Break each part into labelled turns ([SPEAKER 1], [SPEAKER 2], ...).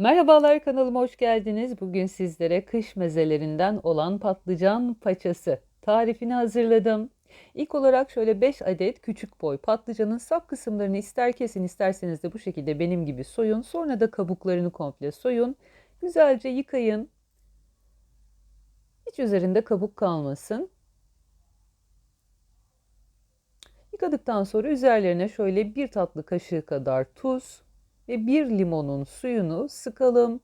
[SPEAKER 1] Merhabalar kanalıma hoş geldiniz. Bugün sizlere kış mezelerinden olan patlıcan paçası tarifini hazırladım. İlk olarak şöyle 5 adet küçük boy patlıcanın sap kısımlarını ister kesin isterseniz de bu şekilde benim gibi soyun. Sonra da kabuklarını komple soyun. Güzelce yıkayın. Hiç üzerinde kabuk kalmasın. Yıkadıktan sonra üzerlerine şöyle bir tatlı kaşığı kadar tuz, ve bir limonun suyunu sıkalım.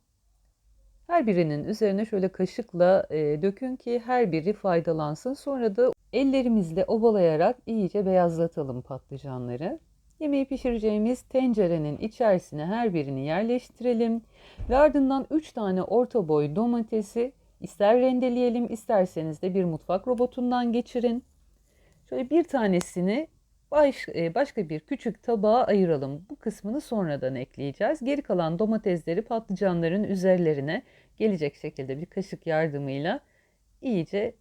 [SPEAKER 1] Her birinin üzerine şöyle kaşıkla e, dökün ki her biri faydalansın. Sonra da ellerimizle ovalayarak iyice beyazlatalım patlıcanları. Yemeği pişireceğimiz tencerenin içerisine her birini yerleştirelim. Ve ardından 3 tane orta boy domatesi ister rendeleyelim isterseniz de bir mutfak robotundan geçirin. Şöyle bir tanesini baş, e, başka bir küçük tabağa ayıralım. Bu kısmını sonradan ekleyeceğiz. Geri kalan domatesleri patlıcanların üzerlerine gelecek şekilde bir kaşık yardımıyla iyice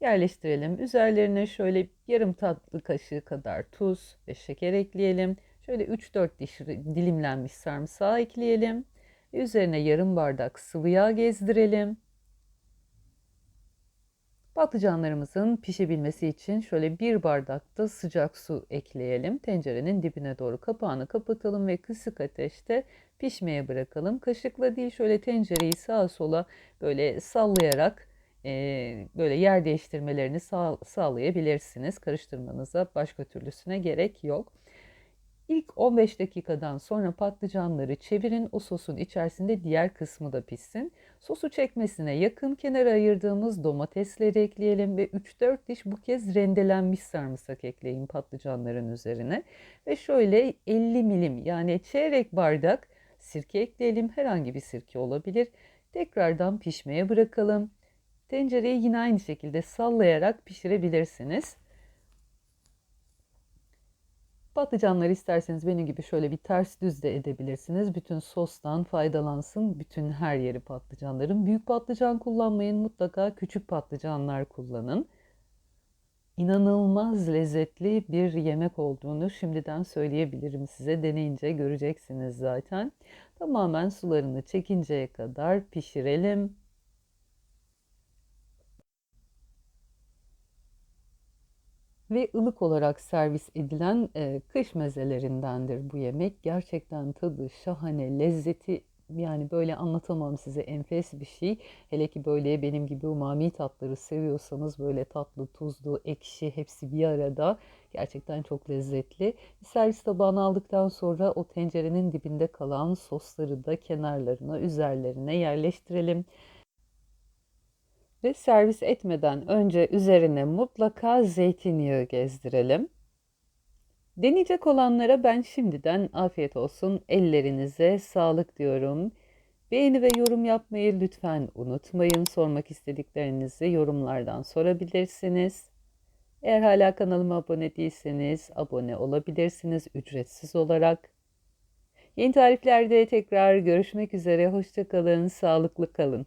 [SPEAKER 1] yerleştirelim. Üzerlerine şöyle yarım tatlı kaşığı kadar tuz ve şeker ekleyelim. Şöyle 3-4 diş dilimlenmiş sarımsağı ekleyelim. Üzerine yarım bardak sıvı yağ gezdirelim. Patlıcanlarımızın pişebilmesi için şöyle bir bardak da sıcak su ekleyelim. Tencerenin dibine doğru kapağını kapatalım ve kısık ateşte pişmeye bırakalım. Kaşıkla değil şöyle tencereyi sağa sola böyle sallayarak e, böyle yer değiştirmelerini sağ, sağlayabilirsiniz. Karıştırmanıza başka türlüsüne gerek yok. İlk 15 dakikadan sonra patlıcanları çevirin. O sosun içerisinde diğer kısmı da pişsin. Sosu çekmesine yakın kenara ayırdığımız domatesleri ekleyelim ve 3-4 diş bu kez rendelenmiş sarımsak ekleyin patlıcanların üzerine. Ve şöyle 50 milim yani çeyrek bardak sirke ekleyelim. Herhangi bir sirke olabilir. Tekrardan pişmeye bırakalım. Tencereyi yine aynı şekilde sallayarak pişirebilirsiniz. Patlıcanları isterseniz benim gibi şöyle bir ters düz de edebilirsiniz. Bütün sostan faydalansın. Bütün her yeri patlıcanların. Büyük patlıcan kullanmayın. Mutlaka küçük patlıcanlar kullanın. İnanılmaz lezzetli bir yemek olduğunu şimdiden söyleyebilirim size. Deneyince göreceksiniz zaten. Tamamen sularını çekinceye kadar pişirelim. Ve ılık olarak servis edilen e, kış mezelerindendir bu yemek. Gerçekten tadı şahane, lezzeti yani böyle anlatamam size enfes bir şey. Hele ki böyle benim gibi umami tatları seviyorsanız böyle tatlı, tuzlu, ekşi hepsi bir arada. Gerçekten çok lezzetli. Servis tabağına aldıktan sonra o tencerenin dibinde kalan sosları da kenarlarına, üzerlerine yerleştirelim ve servis etmeden önce üzerine mutlaka zeytinyağı gezdirelim. Deneyecek olanlara ben şimdiden afiyet olsun. Ellerinize sağlık diyorum. Beğeni ve yorum yapmayı lütfen unutmayın. Sormak istediklerinizi yorumlardan sorabilirsiniz. Eğer hala kanalıma abone değilseniz abone olabilirsiniz ücretsiz olarak. Yeni tariflerde tekrar görüşmek üzere. Hoşçakalın, sağlıklı kalın.